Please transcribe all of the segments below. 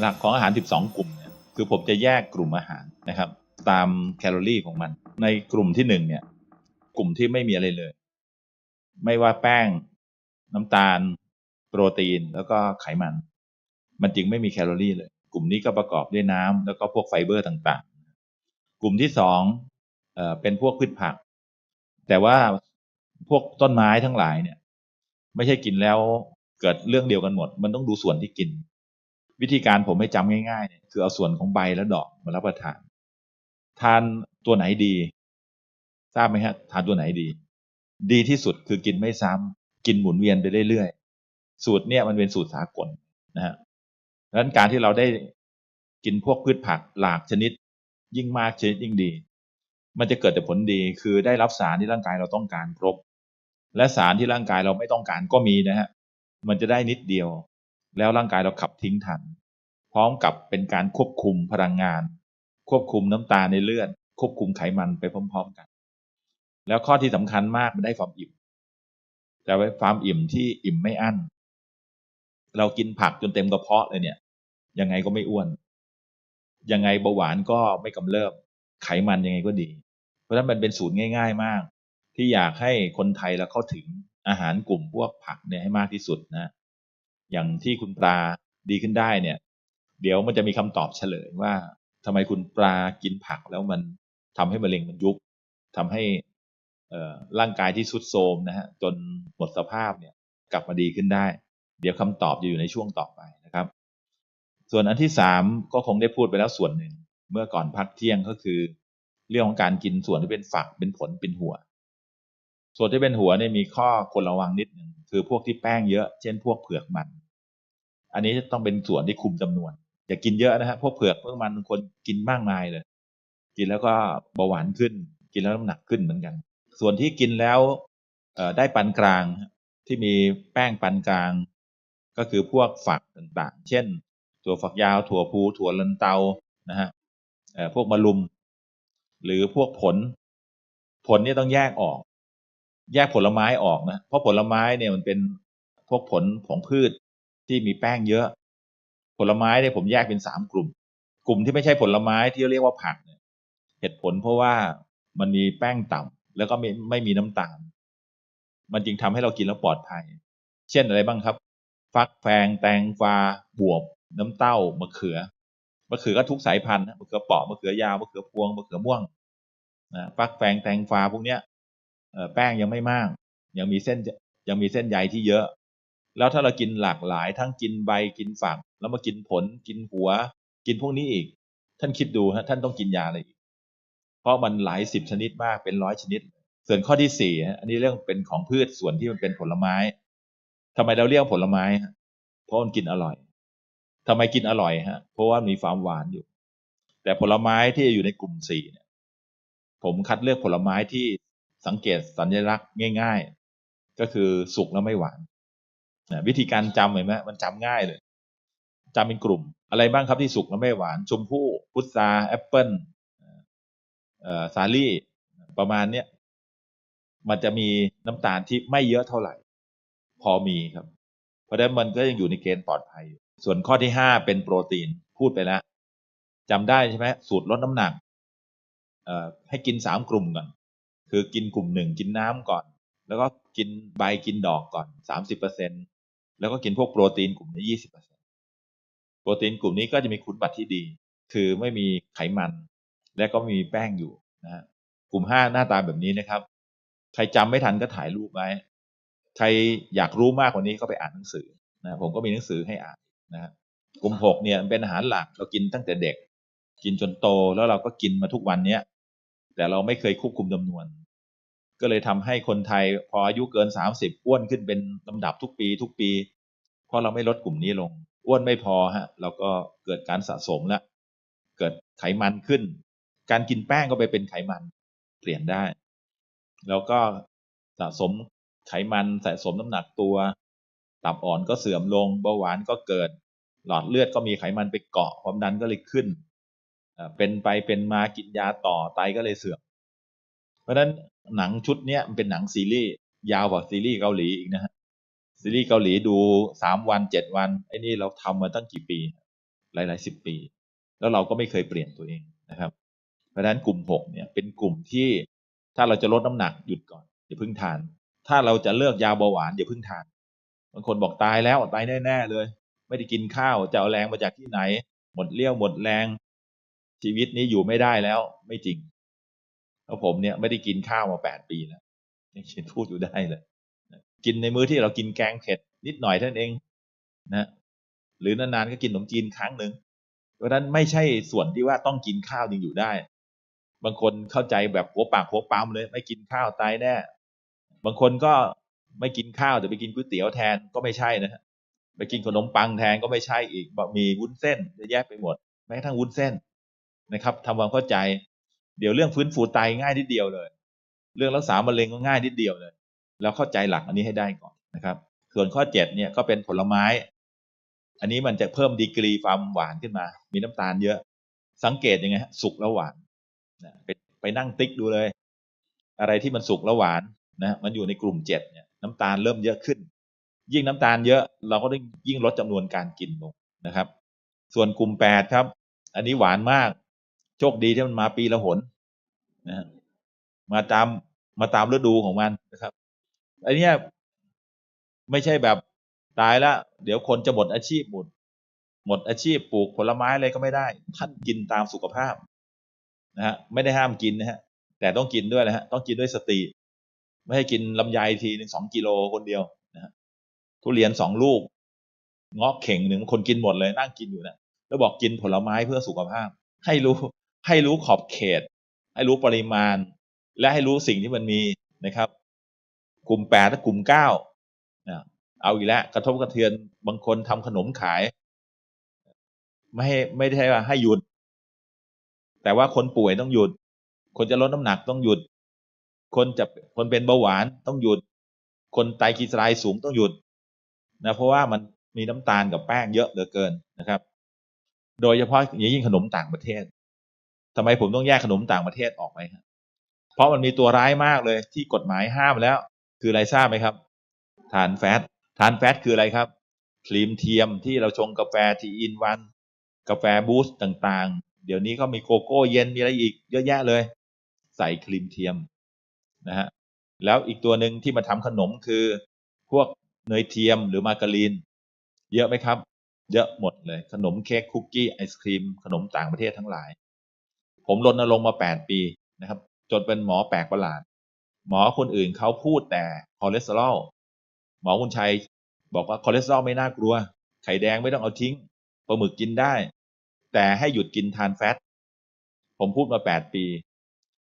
หลักของอาหาร 12 กลุ่มเนี่ยคือผมจะแยกกลุ่มอาหารนะครับ ตามแคลอรี่ของมัน ในกลุ่มที่หนึ่งเนี่ยกลุ่มที่ไม่มีอะไรเลย ไม่ว่าแป้ง น้ำตาล โปรตีนแล้วก็ไขมัน มันจึงไม่มีแคลอรี่เลย กลุ่มนี้ก็ประกอบด้วยน้ำแล้วก็พวกไฟเบอร์ต่างๆ กลุ่มที่สองเอ่อเป็นพวกพืชผัก แต่ว่าพวกต้นไม้ทั้งหลายเนี่ย ไม่ใช่กินแล้วเกิดเรื่องเดียวกันหมด มันต้องดูส่วนที่กิน วิธีการผมให้จำง่ายๆเนี่ยคือเอาส่วนของใบและดอกมารับประทาน ทานตัวไหนดี ทราบไหมฮะ ทานตัวไหนดี ดีที่สุดคือกินไม่ซ้ำกินหมุนเวียนไปเรื่อยๆ สูตรเนี่ยมันเป็นสูตรสากลนะฮะดังนั้นการที่เราได้กินพวกพืชผักหลากชนิด ยิ่งมากชนิดยิ่งดี มันจะเกิดแต่ผลดีคือได้รับสารที่ร่างกายเราต้องการครบ และสารที่ร่างกายเราไม่ต้องการก็มีนะฮะมันจะได้นิดเดียว แล้วร่างกายเราขับทิ้งทัน พร้อมกับเป็นการควบคุมพลังงาน ควบคุมน้ำตาในเลือด ควบคุมไขมันไปพร้อม ๆกัน แล้วข้อที่สำคัญมากมันได้ความอิ่มแต่ไว้ความอิ่มที่อิ่มไม่อั้น เรากินผักจนเต็มกระเพาะเลยเนี่ย ยังไงก็ไม่อ้วน ยังไงเบาหวานก็ไม่กำเริบ ไขมันยังไงก็ดี เพราะฉะนั้นมันเป็นสูตรง่าย ๆ มาก ที่อยากให้คนไทยเราเข้าถึงอาหารกลุ่มพวกผักเนี่ยให้มากที่สุดนะ อย่างที่คุณปลาดีขึ้นได้เนี่ย เดี๋ยวมันจะมีคำตอบเฉลยว่าทำไมคุณปลากินผักแล้วมันทำให้มะเร็งมันยุบทำให้ร่างกายที่ทรุดโทรมนะฮะจนหมดสภาพเนี่ยกลับมาดีขึ้นได้ เดี๋ยวคำตอบจะอยู่ในช่วงต่อไปนะครับ ส่วนอันที่สามก็คงได้พูดไปแล้วส่วนหนึ่ง เมื่อก่อนพักเที่ยงก็คือ เรื่องของการกินส่วนที่เป็นฝักเป็นผลเป็นหัว ส่วนที่เป็นหัวเนี่ยมีข้อควรระวังนิดหนึ่งคือพวกที่แป้งเยอะเช่นพวกเผือกมัน อันนี้ต้องเป็นส่วนที่คุมจำนวน อย่ากินเยอะนะฮะพวกเผือกพวกมันคนกินมากมายเลย กินแล้วก็เบาหวานขึ้น กินแล้วน้ำหนักขึ้นเหมือนกัน ส่วนที่กินแล้วได้ปานกลางที่มีแป้งปานกลาง ก็คือพวกฝักต่างๆ เช่น ถั่วฝักยาวถั่วพูถั่วลันเตานะฮะพวกมะลุม หรือพวกผล ผลนี่ต้องแยกออก แยกผลไม้ออกนะเพราะผลไม้เนี่ยมันเป็นพวกผลของพืช ที่มีแป้งเยอะ ผลไม้เนี่ยผมแยกเป็นสามกลุ่ม กลุ่มที่ไม่ใช่ผลไม้ที่เรียกว่าผักเนี่ยเหตุผลเพราะว่ามันมีแป้งต่ำแล้วก็ไม่ไม่มีน้ำตาล มันจึงทำให้เรากินแล้วปลอดภัย เช่นอะไรบ้างครับ ฟักแฟงแตงกวาบวบ น้ำเต้ามะเขือมะเขือก็ทุกสายพันธุ์มะเขือเปราะมะเขือยาวมะเขือพวงมะเขือม่วงนะฟักแฟงแตงกวาพวกเนี้ยแป้งยังไม่มาก ยังมีเส้นยังมีเส้นใยที่เยอะ แล้วถ้าเรากินหลากหลาย ทั้งกินใบกินฝักแล้วมากินผล กินหัว กินพวกนี้อีก ท่านคิดดูฮะท่านต้องกินยาอะไรอีก เพราะมันหลายสิบชนิดมากเป็นร้อยชนิด ส่วนข้อที่สี่อันนี้เรื่องเป็นของพืชส่วนที่มันเป็นผลไม้ทำไมเราเรียกผลไม้เพราะมันกินอร่อยทำไมกินอร่อยฮะ เพราะว่ามีความหวานอยู่ แต่ผลไม้ที่อยู่ในกลุ่มสี่เนี่ย ผมคัดเลือกผลไม้ที่สังเกตสัญลักษณ์ง่าย ๆ ก็คือสุกแล้วไม่หวาน นะวิธีการจำเห็นไหมมันจำง่ายเลยจำเป็นกลุ่ม อะไรบ้างครับที่สุกแล้วไม่หวาน ชมพู่พุทราแอปเปิลสาลี่ประมาณเนี้ยมันจะมีน้ำตาลที่ไม่เยอะเท่าไหร่ พอมีครับ เพราะฉะนั้นมันก็ยังอยู่ในเกณฑ์ปลอดภัยอยู่ส่วนข้อที่ห้าเป็นโปรตีนพูดไปแล้วจำได้ใช่ไหมสูตรลดน้ำหนักให้กินสามกลุ่มก่อน คือกินกลุ่มหนึ่งกินน้ำก่อน แล้วก็กินใบกินดอกก่อนสามสิบเปอร์เซ็น แล้วก็กินพวกโปรตีนกลุ่มนี้ยี่สิบเปอร์เซ็นโปรตีนกลุ่มนี้ก็จะมีคุณบัติที่ดี คือไม่มีไขมัน และก็มีแป้งอยู่นะฮะกลุ่มห้าหน้าตาแบบนี้นะครับ ใครจำไม่ทันก็ถ่ายรูปไว้ ใครอยากรู้มากกว่านี้ก็ไปอ่านหนังสือนะผมก็มีหนังสือให้อ่านนะฮะกลุ่มหกเนี่ยเป็นอาหารหลักเรากินตั้งแต่เด็ก กินจนโตแล้วเราก็กินมาทุกวันเนี้ยแต่เราไม่เคยควบคุมจำนวน ก็เลยทำให้คนไทยพออายุเกินสามสิบอ้วนขึ้นเป็นลำดับทุกปี ทุกปี เพราะเราไม่ลดกลุ่มนี้ลง อ้วนไม่พอฮะ เราก็เกิดการสะสมแล้วเกิดไขมันขึ้น การกินแป้งก็ไปเป็นไขมันเปลี่ยนได้ แล้วก็สะสมไขมันสะสมน้ำหนักตัว ตับอ่อนก็เสื่อมลงเบาหวานก็เกิด หลอดเลือดก็มีไขมันไปเกาะความดันก็เลยขึ้นเป็นไปเป็นมากินยาต่อไตก็เลยเสื่อม เพราะฉะนั้นหนังชุดเนี้ยมันเป็นหนังซีรีส์ยาวกว่าซีรีส์เกาหลีอีกนะฮะ ซีรีส์เกาหลีดูสามวันเจ็ดวันไอ้นี่เราทำมาตั้งกี่ปี หลายๆสิบปี แล้วเราก็ไม่เคยเปลี่ยนตัวเองนะครับ เพราะฉะนั้นกลุ่มหกเนี่ยเป็นกลุ่มที่ถ้าเราจะลดน้ำหนักหยุดก่อนอย่าเพิ่งทาน ถ้าเราจะเลิกยาเบาหวานอย่าเพิ่งทานบางคนบอกตายแล้วตายแน่ๆเลย ไม่ได้กินข้าวจะเอาแรงมาจากที่ไหน หมดเลี้ยวหมดแรง ชีวิตนี้อยู่ไม่ได้แล้ว ไม่จริงเพราะผมเนี่ยไม่ได้กินข้าวมาแปดปีแล้วยังเขียนพูดอยู่ได้เลย กินในมื้อที่เรากินแกงเผ็ดนิดหน่อยเท่านั้นเองนะหรือนานๆก็กินขนมจีนครั้งหนึ่งเพราะฉะนั้นไม่ใช่ส่วนที่ว่าต้องกินข้าวจึงอยู่ได้ บางคนเข้าใจแบบหัวปากหัวปั๊มเลย ไม่กินข้าวตายแน่บางคนก็ไม่กินข้าวแต่ไปกินก๋วยเตี๋ยวแทนก็ไม่ใช่นะฮะไปกินขนมปังแทนก็ไม่ใช่อีกมีวุ้นเส้นจะแยกไปหมดแม้กระทั่งวุ้นเส้นนะครับทำความเข้าใจ เดี๋ยวเรื่องฟื้นฟูไตง่ายนิดเดียวเลย เรื่องรักษามะเร็งก็ง่ายนิดเดียวเลย แล้วเข้าใจหลักอันนี้ให้ได้ก่อนนะครับ ส่วนข้อเจ็ดเนี่ยก็เป็นผลไม้ อันนี้มันจะเพิ่มดีกรีความหวานขึ้นมา มีน้ำตาลเยอะ สังเกตยังไงฮะสุกแล้วหวานนะไปไปนั่งติ๊กดูเลย อะไรที่มันสุกแล้วหวานนะมันอยู่ในกลุ่มเจ็ดเนี่ยน้ำตาลเริ่มเยอะขึ้น ยิ่งน้ำตาลเยอะ เราก็ต้องยิ่งลดจำนวนการกินลงนะครับ ส่วนกลุ่มแปดครับ อันนี้หวานมาก โชคดีที่มันมาปีละหนนะมาตามมาตามฤดูของมันนะครับ อันเนี้ยไม่ใช่แบบตายแล้วเดี๋ยวคนจะหมดอาชีพหมดหมดอาชีพปลูกผลไม้อะไรก็ไม่ได้ ท่านกินตามสุขภาพนะฮะไม่ได้ห้ามกินนะฮะ แต่ต้องกินด้วยนะฮะต้องกินด้วยสติ ไม่ให้กินลำไยทีหนึ่งสองกิโลคนเดียวนะฮะทุเรียนสองลูกเงาะเข่งหนึ่งคนกินหมดเลยนั่งกินอยู่นะแล้วบอกกินผลไม้เพื่อสุขภาพ ให้รู้ให้รู้ขอบเขต ให้รู้ปริมาณ และให้รู้สิ่งที่มันมีนะครับ กลุ่มแปดและกลุ่มเก้าเอาอีกแล้วกระทบกระเทือนบางคนทำขนมขาย ไม่ให้ไม่ได้ว่าให้หยุด แต่ว่าคนป่วยต้องหยุด คนจะลดน้ำหนักต้องหยุด คนจะคนเป็นเบาหวานต้องหยุด คนไตรกลีเซอไรด์สูงต้องหยุดนะเพราะว่ามันมีน้ำตาลกับแป้งเยอะเหลือเกินนะครับ โดยเฉพาะอย่างยิ่งขนมต่างประเทศทำไมผมต้องแยกขนมต่างประเทศออกไปครับเพราะมันมีตัวร้ายมากเลยที่กฎหมายห้ามแล้ว คืออะไรทราบไหมครับทานแฟตทานแฟตคืออะไรครับ ครีมเทียมที่เราชงกาแฟทีอินวัน กาแฟบูสต์ต่างๆ เดี๋ยวนี้ก็มีโกโก้เย็นมีอะไรอีกเยอะแยะเลย ใส่ครีมเทียมนะฮะแล้วอีกตัวหนึ่งที่มาทำขนมคือพวกเนยเทียมหรือมาการีน เยอะไหมครับ เยอะหมดเลย ขนมเค้กคุกกี้ไอศครีม ขนมต่างประเทศทั้งหลาย ผมรณรงค์มาแปดปีนะครับ จนเป็นหมอแปลกประหลาด หมอคนอื่นเขาพูดแต่คอเลสเตอรอลหมอคุณชัยบอกว่าคอเลสเตอรอลไม่น่ากลัว ไข่แดงไม่ต้องเอาทิ้งปลาหมึกกินได้ แต่ให้หยุดกินทานแฟตผมพูดมาแปดปี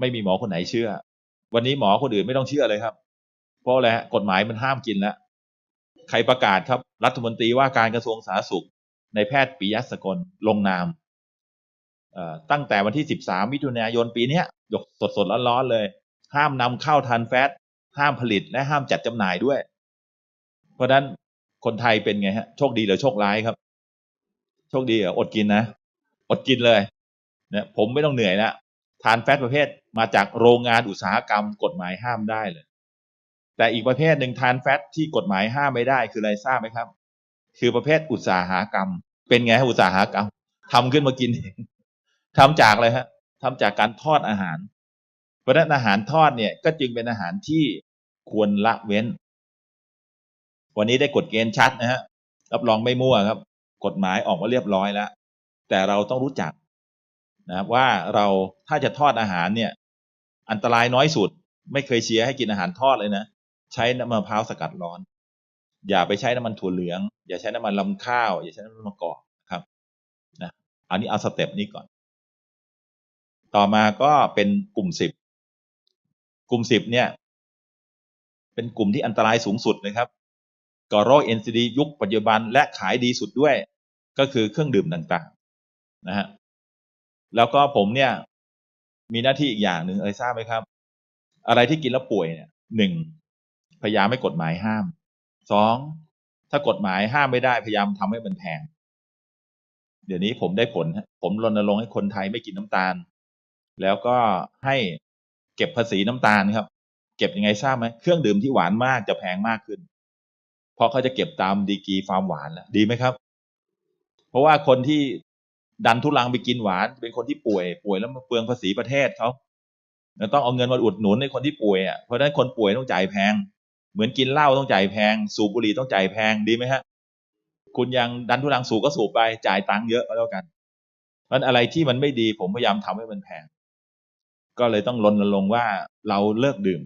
ไม่มีหมอคนไหนเชื่อ วันนี้หมอคนอื่นไม่ต้องเชื่อเลยครับ เพราะอะไรกฎหมายมันห้ามกินแล้วใครประกาศครับ รัฐมนตรีว่าการกระทรวงสาธารณสุข ในแพทย์ปิยะสกลลงนามตั้งแต่วันที่ 13 มิถุนายนปีนี้ยกสดๆร้อนๆเลย ห้ามนำเข้าทานแฟตห้ามผลิตและห้ามจัดจำหน่ายด้วย เพราะฉะนั้นคนไทยเป็นไงฮะโชคดีหรือโชคร้ายครับ โชคดีเหรออดกินนะอดกินเลยเนี่ยผมไม่ต้องเหนื่อยแล้วทานแฟตประเภทมาจากโรงงานอุตสาหกรรมกฎหมายห้ามได้เลย แต่อีกประเภทหนึ่งทานแฟตที่กฎหมายห้ามไม่ได้คืออะไรทราบไหมครับ คือประเภทอุตสาหกรรม เป็นไงฮะอุตสาหกรรมทำขึ้นมากินเองทำจากอะไรฮะทำจากการทอดอาหาร ราะฉะนั้นอาหารทอดเนี่ยก็จึงเป็นอาหารที่ควรละเว้น วันนี้ได้กฎเกณฑ์ชัดนะฮะรับรองไม่มั่วครับ กฎหมายออกมาเรียบร้อยแล้ว แต่เราต้องรู้จักนะครับว่าเราถ้าจะทอดอาหารเนี่ย อันตรายน้อยสุด ไม่เคยเชียร์ให้กินอาหารทอดเลยนะใช้น้ำมะพร้าวสกัดร้อน อย่าไปใช้น้ำมันถั่วเหลือง อย่าใช้น้ำมันลำข้าว อย่าใช้น้ำมันมะกอกครับนะอันนี้เอาสเต็ปนี้ก่อน ต่อมาก็เป็นกลุ่มสิบ กลุ่มสิบเนี่ย เป็นกลุ่มที่อันตรายสูงสุดนะครับก่อโรค NCD ยุคปัจจุบันและขายดีสุดด้วย ก็คือเครื่องดื่มต่างๆนะฮะแล้วก็ผมเนี่ย มีหน้าที่อีกอย่างหนึ่งเอ่ยทราบไหมครับ อะไรที่กินแล้วป่วยเนี่ยหนึ่งพยายามไม่กฎหมายห้ามสองถ้ากฎหมายห้ามไม่ได้พยายามทำให้มันแพงเดี๋ยวนี้ผมได้ผล ผมรณรงค์ให้คนไทยไม่กินน้ำตาล แล้วก็ให้ เก็บภาษีน้ำตาลครับ เก็บยังไงทราบไหมเครื่องดื่มที่หวานมากจะแพงมากขึ้น เพราะเขาจะเก็บตามดีกีความหวานแล้วดีไหมครับ เพราะว่าคนที่ดันทุลังไปกินหวาน เป็นคนที่ป่วย ป่วยแล้วมาเปลืองภาษีประเทศเขาต้องเอาเงินมาอุดหนุนในคนที่ป่วยอะเพราะฉะนั้นคนป่วยต้องจ่ายแพง เหมือนกินเหล้าต้องจ่ายแพง สูบบุหรี่ต้องจ่ายแพงดีไหมฮะคุณยังดันทุลังสูบก็สูบไปจ่ายตังค์เยอะก็แล้วกันเพราะฉะนั้นอะไรที่มันไม่ดีผมพยายามทำให้มันแพง ก็เลยต้องรณรงค์ว่าเราเลิกดื่ม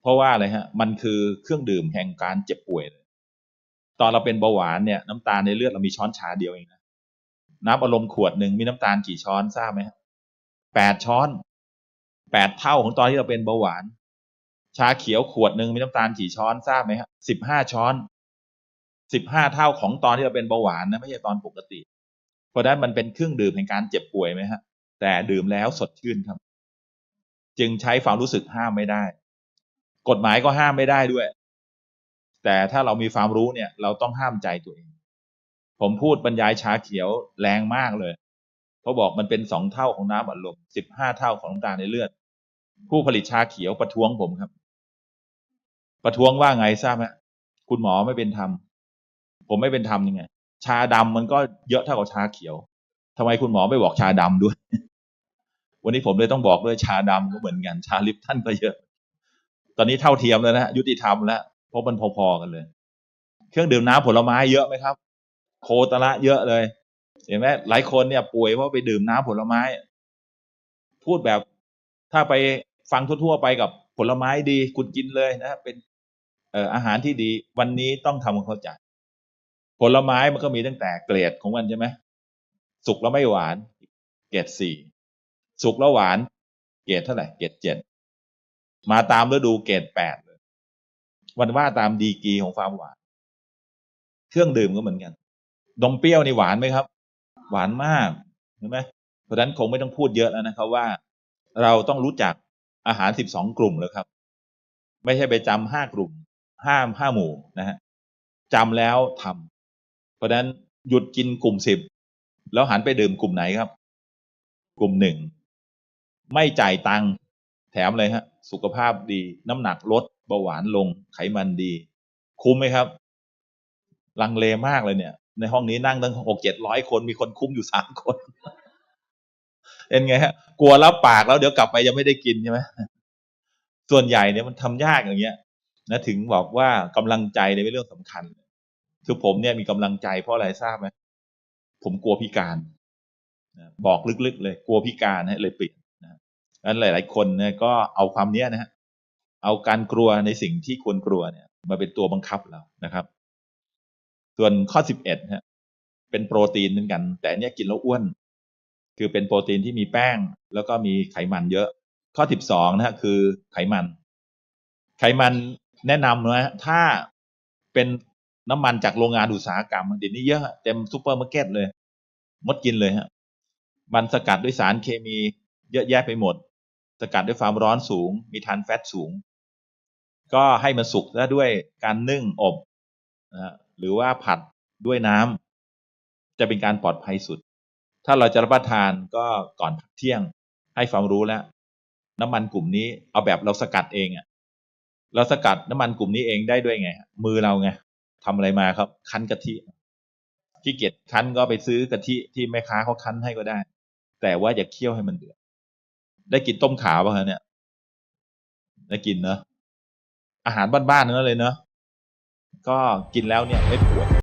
เพราะว่าอะไรฮะ มันคือเครื่องดื่มแห่งการเจ็บป่วย ตอนเราเป็นเบาหวานเนี่ย น้ำตาลในเลือดเรามีช้อนชาเดียวเองนะน้ำอารมณ์ขวดหนึ่งมีน้ำตาลกี่ช้อนทราบไหมฮะแปดช้อนแปดเท่าของตอนที่เราเป็นเบาหวาน ชาเขียวขวดหนึ่งมีน้ำตาลกี่ช้อนทราบไหมฮะสิบห้าช้อนสิบห้าเท่าของตอนที่เราเป็นเบาหวานนะไม่ใช่ตอนปกติ เพราะฉะนั้นมันเป็นเครื่องดื่มแห่งการเจ็บป่วยไหมฮะ แต่ดื่มแล้วสดชื่นครับ จึงใช้ความรู้สึกห้ามไม่ได้ กฎหมายก็ห้ามไม่ได้ด้วย แต่ถ้าเรามีความรู้เนี่ย เราต้องห้ามใจตัวเอง ผมพูดบรรยายชาเขียวแรงมากเลยเขาบอกมันเป็นสองเท่าของน้ำอัดลมสิบห้าเท่าของน้ำตาลในเลือด ผู้ผลิตชาเขียวประท้วงผมครับ ประท้วงว่าไงทราบไหมคุณหมอไม่เป็นธรรมผมไม่เป็นธรรมยังไง ชาดำมันก็เยอะเท่ากับชาเขียวทำไมคุณหมอไม่บอกชาดำด้วย วันนี้ผมเลยต้องบอกด้วยชาดำก็เหมือนกัน ชาลิปท่านก็เยอะ ตอนนี้เท่าเทียมแล้วนะยุติธรรมแล้วเพราะมันพอๆกันเลย เครื่องดื่มน้ำผลไม้เยอะไหมครับ โคตระเยอะเลย เห็นไหมหลายคนเนี่ยป่วยเพราะไปดื่มน้ำผลไม้ พูดแบบถ้าไปฟังทั่วๆไปกับผลไม้ดีคุณกินเลยนะเป็นเอออาหารที่ดีวันนี้ต้องทำความเข้าใจผลไม้มันก็มีตั้งแต่เกรดของมันใช่ไหมสุกแล้วไม่หวาน เกรดสี่ สุกแล้วหวาน เกรดเท่าไหร่เกรดเจ็ดมาตามฤดูเกรดแปดเลยวันว่าตามดีกีของความหวาน เครื่องดื่มก็เหมือนกันนมเปรี้ยวนี่หวานไหมครับ หวานมากเห็นไหมเพราะฉะนั้นคงไม่ต้องพูดเยอะแล้วนะครับว่า เราต้องรู้จักอาหารสิบสองกลุ่มเลยครับ ไม่ใช่ไปจำห้ากลุ่มห้ามห้าหมู่นะฮะจำแล้วทำเพราะฉะนั้นหยุดกินกลุ่มสิบแล้วหันไปดื่มกลุ่มไหนครับ กลุ่มหนึ่ง ไม่จ่ายตังค์แถมเลยฮะ สุขภาพดี น้ำหนักลดเบาหวานลง ไขมันดี คุ้มไหมครับ ลังเลมากเลยเนี่ย ในห้องนี้นั่งตั้งหกเจ็ดร้อยคนมีคนคุ้มอยู่สามคนเป็นไงฮะ กลัวรับปากแล้วเดี๋ยวกลับไปยังไม่ได้กินใช่ไหมส่วนใหญ่เนี่ยมันทำยากอย่างเงี้ยนะถึงบอกว่ากำลังใจเนี่ยเป็นเรื่องสำคัญ คือผมเนี่ยมีกำลังใจเพราะอะไรทราบไหมผมกลัวพิการบอกลึกๆเลย กลัวพิการนะเลยเปลี่ยน นะนั้นหลาย ๆ คนเนี่ยก็เอาความเนี้ยนะฮะเอาการกลัวในสิ่งที่ควรกลัวเนี่ย มาเป็นตัวบังคับเรานะครับ ส่วนข้อสิบเอ็ดฮะเป็นโปรตีนเหมือนกัน แต่เนี้ยกินแล้วอ้วน คือเป็นโปรตีนที่มีแป้ง แล้วก็มีไขมันเยอะ ข้อสิบสองนะฮะคือไขมัน ไขมันแนะนำนะฮะถ้าเป็นน้ำมันจากโรงงานอุตสาหกรรมเดี๋ยวนี้เยอะเต็มซูเปอร์มาร์เก็ตเลยมดกินเลยฮะมันสกัดด้วยสารเคมีเยอะแยะไปหมด สกัดด้วยความร้อนสูง มีทานแฟตสูง ก็ให้มันสุกแล้วด้วยการนึ่งอบนะหรือว่าผัดด้วยน้ำจะเป็นการปลอดภัยสุด ถ้าเราจะรับประทานก็ก่อนพักเที่ยง ให้ความรู้แล้ว น้ำมันกลุ่มนี้เอาแบบเราสกัดเองอะ่ะเราสกัดน้ำมันกลุ่มนี้เองได้ด้วยไง มือเราไงทำอะไรมาครับ คั้นกะทิขี้เกียจคั้นก็ไปซื้อกะทิที่แม่ค้าเขาคั้นให้ก็ได้ แต่ว่าอย่าเคี่ยวให้มันเดือด ได้กินต้มขาป่ะคะเนี่ย ได้กินเนอะอาหารบ้านๆนั่นเลยเนอะก็กินแล้วเนี่ยไม่ปวด